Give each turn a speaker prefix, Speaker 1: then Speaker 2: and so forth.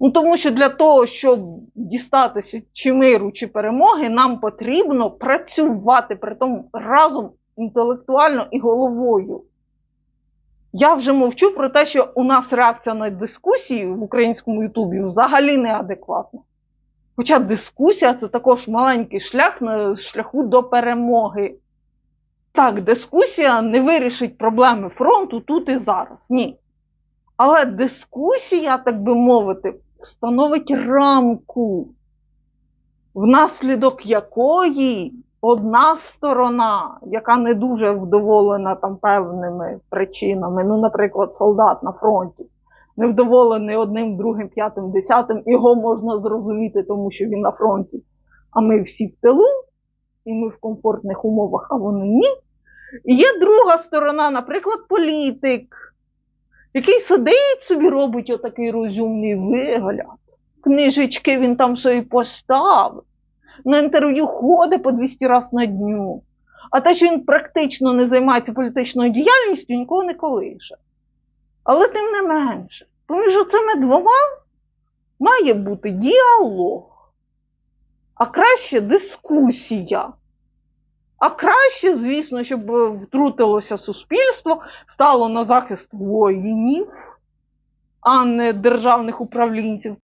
Speaker 1: Ну, тому що для того, щоб дістатися чи миру, чи перемоги, нам потрібно працювати при тому разом інтелектуально і головою. Я вже мовчу про те, що у нас реакція на дискусії в українському Ютубі взагалі неадекватна. Хоча дискусія це також маленький шлях на шляху до перемоги. Так, дискусія не вирішить проблеми фронту тут і зараз. Ні. Але дискусія, так би мовити, встановить рамку, внаслідок якої одна сторона, яка не дуже вдоволена там певними причинами, ну, наприклад, солдат на фронті, невдоволений одним, другим, п'ятим, десятим, його можна зрозуміти, тому що він на фронті, а ми всі в тилу, і ми в комфортних умовах, а вони ні. І є друга сторона, наприклад, політик, який сидить собі, робить отакий розумний вигляд. Книжечки він там собі поставив. На інтерв'ю ходить по 200 разів на дню. А те, що він практично не займається політичною діяльністю, нікого не колише. Але тим не менше, поміж цими двома має бути діалог, а краще дискусія. А краще, звісно, щоб е, втрутилося суспільство, стало на захист воїнів, а не державних управлінців.